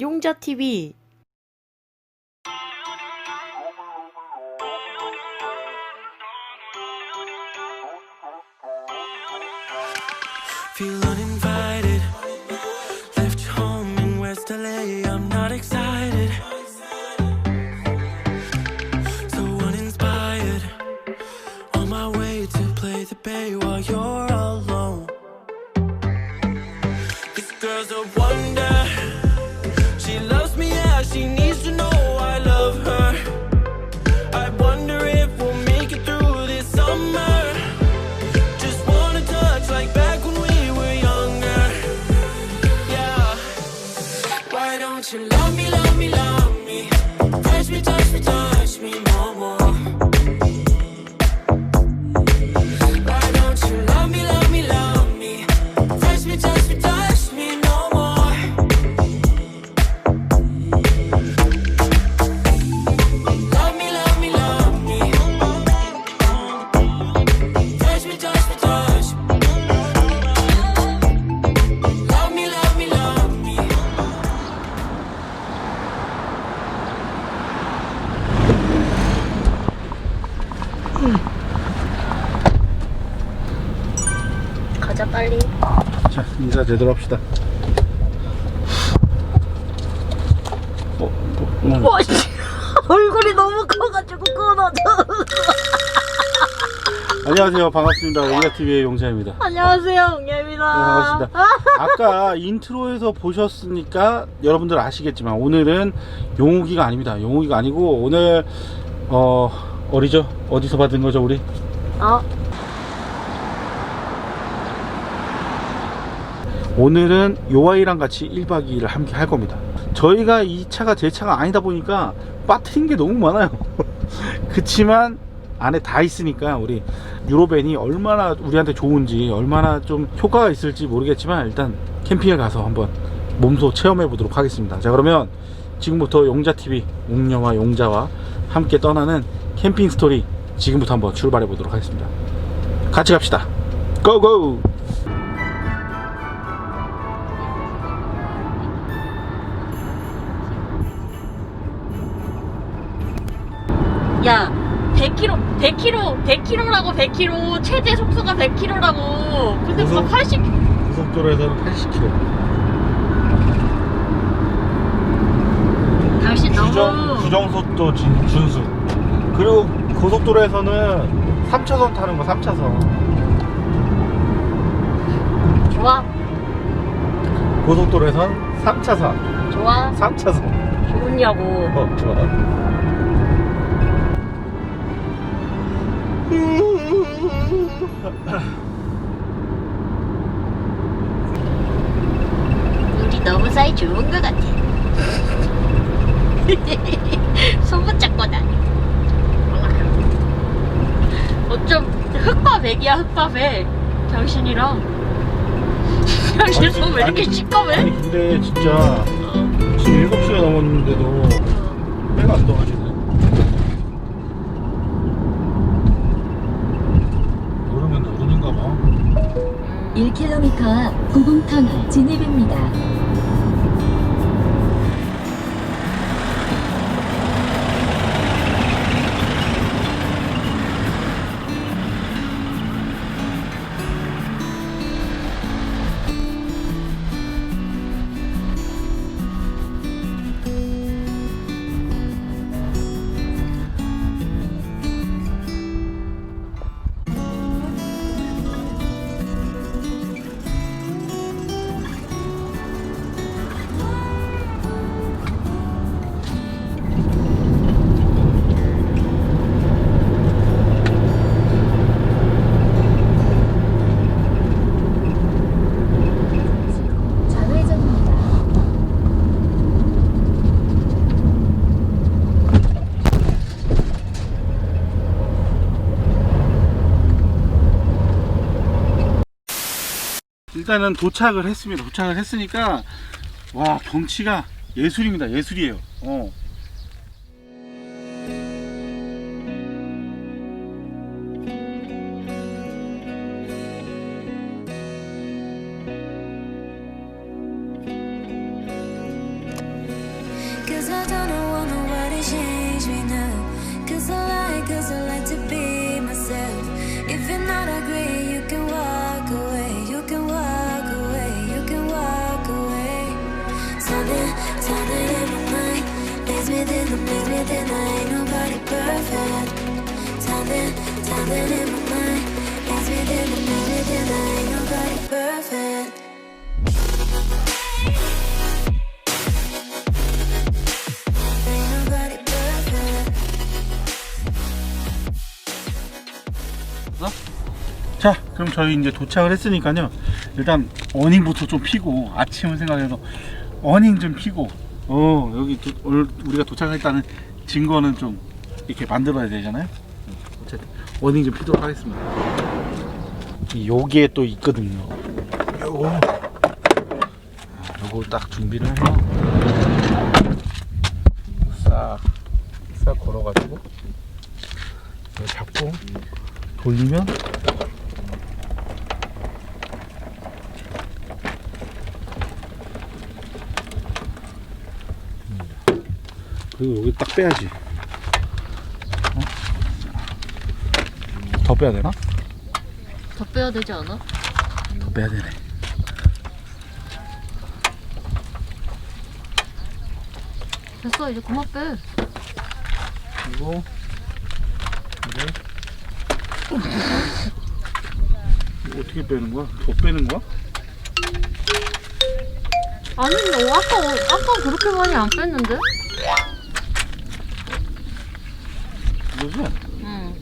용자TV 자 제대로 합시다 어, 어, 어. 와 씨. 얼굴이 너무 커가지고 끊어져 안녕하세요 반갑습니다 오야TV의 용자입니다 안녕하세요 웅예입니다 네, 반갑습니다 아까 인트로에서 보셨으니까 여러분들 아시겠지만 오늘은 용욱이가 아닙니다 용욱이가 아니고 오늘 어 어디죠? 어디서 받은 거죠 우리? 어? 오늘은 요 아이랑 같이 1박 2일을 함께 할 겁니다. 저희가 이 차가 제 차가 아니다 보니까 빠트린 게 너무 많아요. 그치만 안에 다 있으니까 우리 유로벤이 얼마나 우리한테 좋은지 얼마나 좀 효과가 있을지 모르겠지만 일단 캠핑에 가서 한번 몸소 체험해 보도록 하겠습니다. 자 그러면 지금부터 용자TV 웅녀와 용자와 함께 떠나는 캠핑 스토리 지금부터 한번 출발해 보도록 하겠습니다. 같이 갑시다. 고고! 야 100km 100km 100km라고 100km 최대 속도가 100km라고 근데 그거 고속- 80 고속도로에서는 80km. 당신 규정, 너무 규정 속도 진- 준수. 그리고 고속도로에서는 3차선 타는 거 3차선. 좋아 고속도로에선 3차선. 좋아 3차선. 좋으냐고 어, 좋아. 우리 너무 사이 좋은 것 같아. 소문 잡고 다녀 어쩜 흑바백이야 흑바백 당신이랑. 당신 손왜 이렇게? 아니, 근데 진짜 지금 7시가 넘었는데도 배가 안 떨어지네. 모르면 모르는가 봐. 1km 앞 구봉터널 진입입니다. 일단은 도착을 했습니다. 도착을 했으니까 와 경치가 예술입니다. 예술이에요. 어. 자 그럼 저희 이제 도착을 했으니까요 일단 어닝부터 좀 피고 아침을 생각해서 어닝 좀 피고 어 여기 도, 오늘 우리가 도착했다는 증거는 좀 이렇게 만들어야 되잖아요? 어쨌든 어닝 좀 피도록 하겠습니다. 여기에 또 있거든요. 요거. 아, 요거 딱 준비를 해서 싹싹 걸어가지고. 잡고 돌리면 그리고 여기 딱 빼야지. 어? 더 빼야 되나? 더 빼야 되지 않아? 더 빼야 되네. 됐어 이제 그만 빼. 그리고 이제 이거 어떻게 빼는 거야? 더 빼는 거야? 아니 너 아까 아까 그렇게 많이 안 뺐는데? 이거지? 응.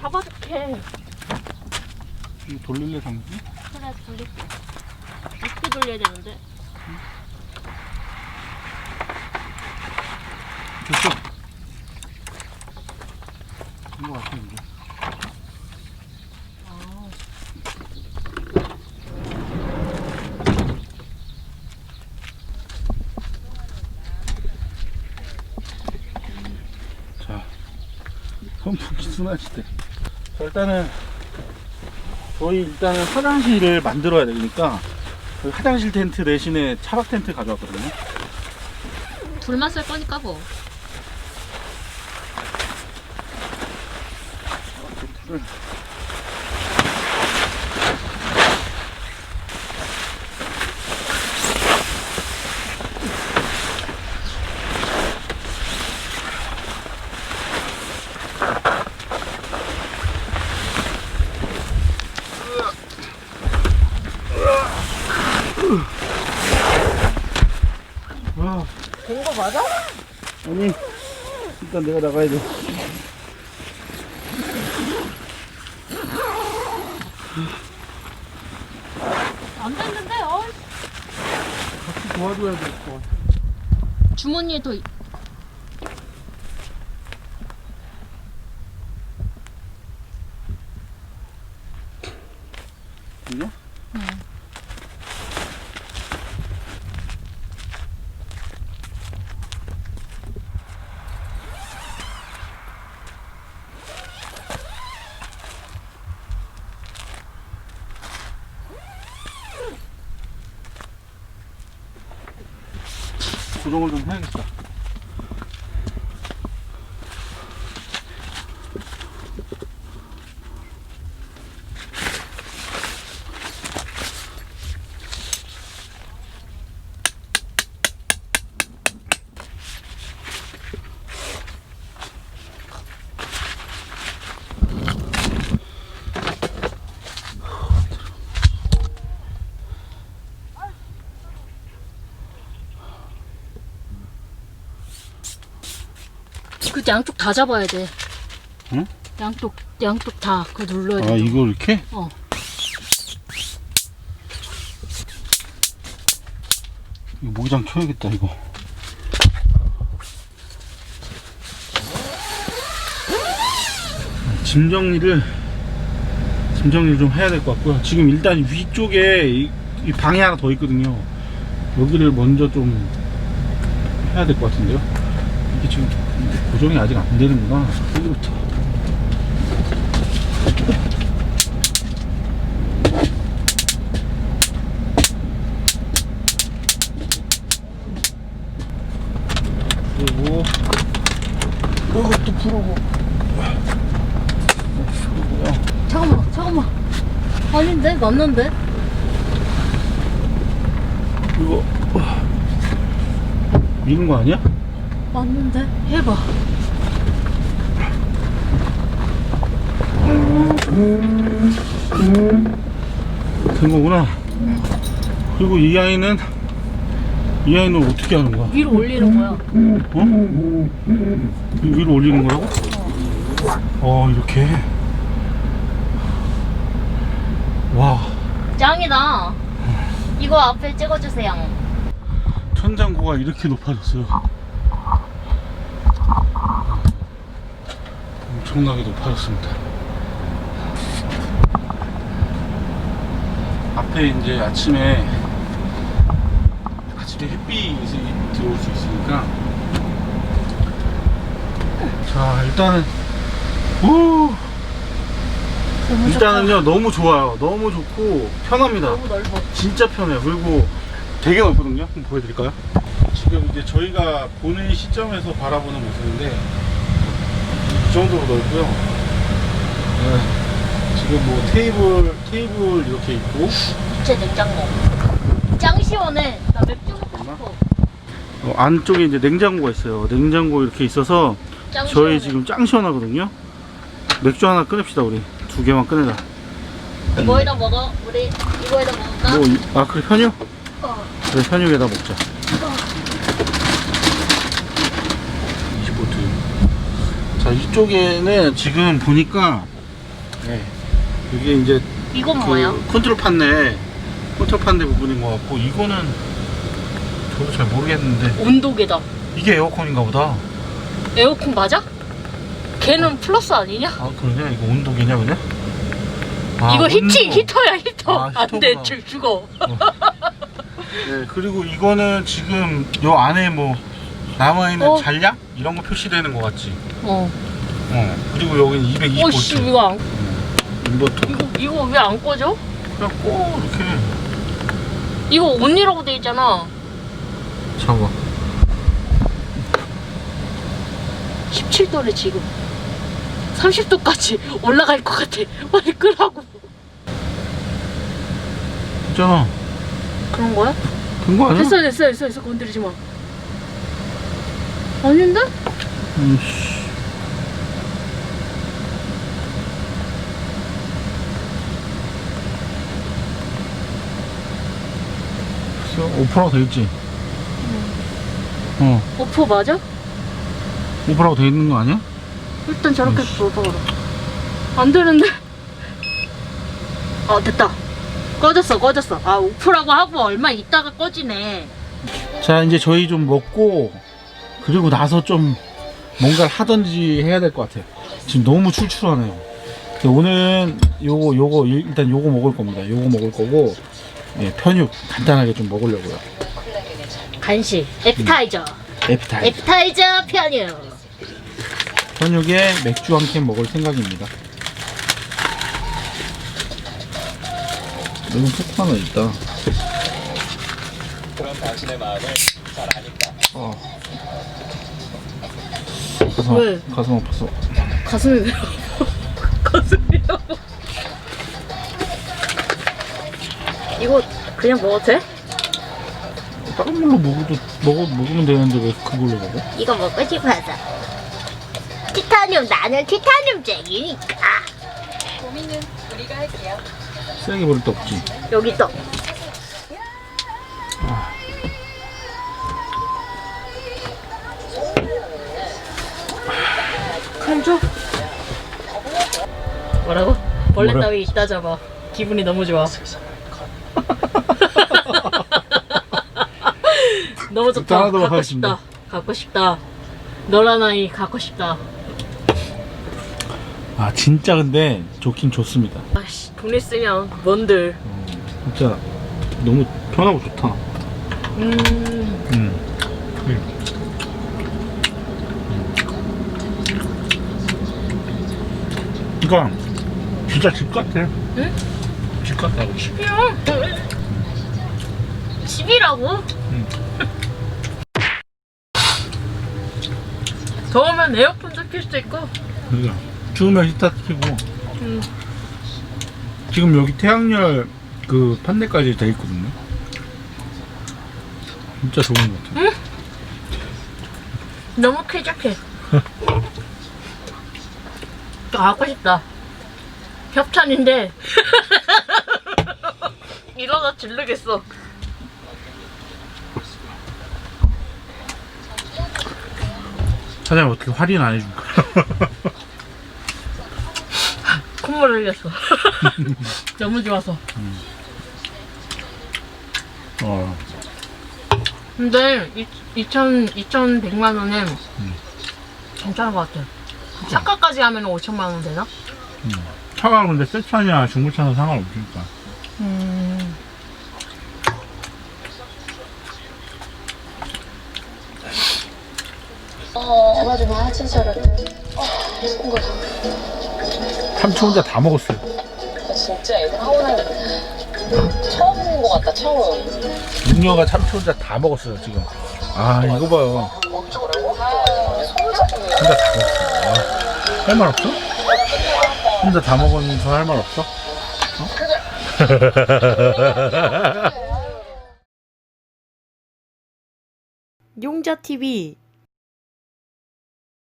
잡아줄게. 이거 돌릴래 당신? 그래 돌릴게. 어떻게 돌려야 되는데? 됐어. 된거 같아 이제. 자, 선풍기 순환시 대. 자, 일단은 저희 일단은 화장실을 만들어야 되니까 저희 화장실 텐트 대신에 차박 텐트 가져왔거든요. 둘만 쓸 거니까 뭐. 텐트를 일단 내가 나가야 돼. 안 됐는데 어. 같이 도와줘야 될 것 같아. 주머니에 더. 고정을 좀 해야겠다. 그 양쪽 다 잡아야 돼. 응? 양쪽 양쪽 다 그거 눌러야 돼. 아, 이거 이렇게? 어. 이거 모기장 켜야겠다, 이거. 짐 정리를, 짐 정리를 좀 해야 될 것 같고요. 지금 일단 위쪽에 이, 이 방이 하나 더 있거든요. 여기를 먼저 좀 해야 될 것 같은데요. 이게 지금 고정이 아직 안 되는구나. 여기부터. 그리고 이것도 풀고. 잠깐만, 잠깐만. 아닌데? 맞는데? 이거. 어, 미는 거 아니야? 맞는데? 해봐. 된 거구나. 그리고 이 아이는 이 아이는 어떻게 하는 거야? 위로 올리는 거야. 어? 이 위로 올리는 거라고? 어 이렇게. 와 짱이다. 이거 앞에 찍어주세요. 천장고가 이렇게 높아졌어요. 엄청나게 높아졌습니다. 앞에 이제 아침에 아침에 햇빛이 들어올 수 있으니까 자 일단은 오 일단은요 너무 좋아요 너무 좋고 편합니다 너무 넓어. 진짜 편해요. 그리고 되게 넓거든요. 한번 보여드릴까요? 지금 이제 저희가 보는 시점에서 바라보는 모습인데 이 정도로 넓고요. 네. 지금 뭐 테이블 테이블 이렇게 있고 제 냉장고. 짱 시원해. 나 맥주 먹고 싶어. 어, 안쪽에 이제 냉장고가 있어요. 냉장고 이렇게 있어서 짱 저희 시원해. 지금 짱 시원하거든요. 맥주 하나 꺼냅시다 우리 두 개만 꺼내자. 이거에다 먹어. 우리 이거에다 먹을까? 뭐, 이- 아 그래 편육? 어. 그래 편육에다 먹자. 25트. 자 이쪽에는 지금 보니까 네, 이게 이제 이건 그 뭐야? 컨트롤 판넬 컨트롤 판넬 부분인 것 같고 이거는 저도 잘 모르겠는데 온도계다. 이게 에어컨인가 보다. 에어컨 맞아? 걔는 플러스 아니냐? 아 그러냐 이거 온도계냐 그냥? 아, 이거 히치 온도. 히터야 히터. 아, 안돼 히터구나. 죽어. 네 그리고 이거는 지금 요 안에 뭐 남아있는 어. 잔량 이런 거 표시되는 것 같지. 어. 어 그리고 여기는 220V 어씨 이거 안 인버터. 이거 이거 왜 안 꺼져? 그냥 꼭 이렇게 이거 온이라고 돼 있잖아. 잡아. 17도래 지금. 30도까지 올라갈 것 같아. 빨리 끄라고. 있잖아. 그런 거야? 된거 아니야? 됐어 됐어 됐어 건드리지 마. 아닌데? 이씨. 오프라고 돼 있지? 어, 오퍼 맞아? 오프라고 돼 있는 거 아니야? 일단 저렇게. 줘봐 그럼. 안 되는데. 어 됐다. 꺼졌어 꺼졌어. 아 오프라고 하고 얼마 있다가 꺼지네. 자, 이제 저희 좀 먹고, 그리고 나서 좀 뭔가를 하든지 해야 될 것 같아요. 지금 너무 출출하네요. 근데 오늘 요거, 요거, 일- 일단 요거 먹을 겁니다. 요거 먹을 거고, 예, 편육 간단하게 좀 먹으려고요. 간식. 에피타이저. 에피타이. 에피타이저 편유. 편육에 맥주 한 캔 먹을 생각입니다. 여기 포크 하나 있다. 그런 당신의 마음을 잘 아니까. 어. 가슴, 왜? 아- 가슴 아팠어. 가슴이 왜 가슴이 이거 그냥 먹어도 돼? 다른 걸로 먹어도 먹어 먹으면 되는데 왜 그걸로 먹어? 이거 먹고 싶어서 티타늄 나는 티타늄쟁이니까 쓰레기 버릴 데 없지. 여기 또칼 줘? 뭐라고? 벌레 뭐라? 따위 이따 잡아 기분이 너무 좋아 너무 좋다 따라하도록 갖고 하겠습니다. 싶다 갖고 싶다 너란 아이 갖고 싶다 아 진짜 근데 좋긴 좋습니다. 아씨 돈 있으면 뭔들 진짜 너무 편하고 좋다. 음 음. 그러니까 진짜 집 같아. 응? 집 같다고 집. 그냥 집이라고? 응. 더우면 에어컨 좀킬 수도 있고. 그러니까 추우면 히터 켜고 음. 지금 여기 태양열 그 판넬까지 돼 있거든요. 진짜 좋은 것 같아요. 너무 쾌적해. 가고 싶다. 협찬인데 이러다 질르겠어. 사장님 어떻게 할인 안 해줄까? 콧물 흘렸어. 너무 좋아서. 어, 근데 2,000, 2,100만 원에 괜찮은 것 같아. 차가까지 하면 5천만 원 되나? 차가 근데 새 차냐 중고차는 상관없으니까. 음. 참치 혼자 다 먹었어요. 진짜 애들 하고 나니 처음 본것 같다 처음 육녀가 참치 혼자 다 먹었어요 지금. 아 이거 봐요. 혼자 다 먹었어. 아, 할말 없어? 혼자 다 먹으면서 할 말 없어? 용자TV